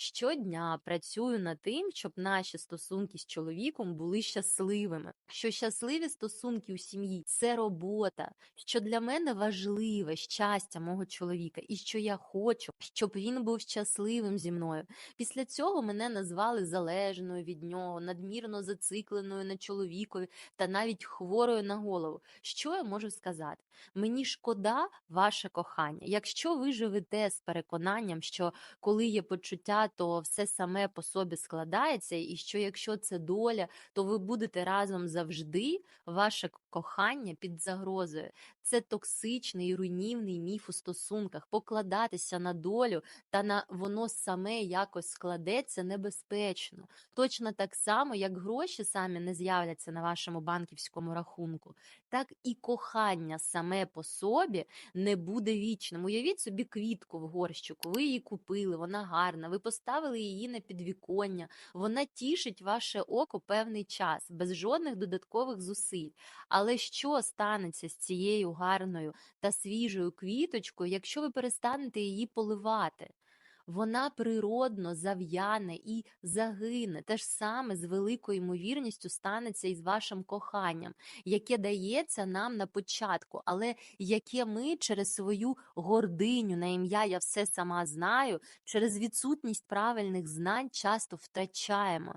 щодня працюю над тим, щоб наші стосунки з чоловіком були щасливими. Що щасливі стосунки у сім'ї це робота, що для мене важливе щастя мого чоловіка, і що я хочу, щоб він був щасливим зі мною. Після цього мене назвали залежною від нього, надмірно зацикленою на чоловікові та навіть хворою на голову. Що я можу сказати? Мені шкода ваше кохання. Якщо ви живете з переконанням, що коли є почуття, то все саме по собі складається, і що якщо це доля, то ви будете разом завжди, ваше кохання під загрозою. Це токсичний і руйнівний міф у стосунках. Покладатися на долю та на воно саме якось складеться небезпечно. Точно так само, як гроші самі не з'являться на вашому банківському рахунку, так і кохання саме по собі не буде вічним. Уявіть собі квітку в горщику. Ви її купили, вона гарна. Ви поставили її на підвіконня. Вона тішить ваше око певний час, без жодних додаткових зусиль. Але що станеться з цією гарною та свіжою квіточкою, якщо ви перестанете її поливати? Вона природно зав'яне і загине. Те ж саме з великою ймовірністю станеться і з вашим коханням, яке дається нам на початку, але яке ми через свою гординю на ім'я я все сама знаю, через відсутність правильних знань часто втрачаємо.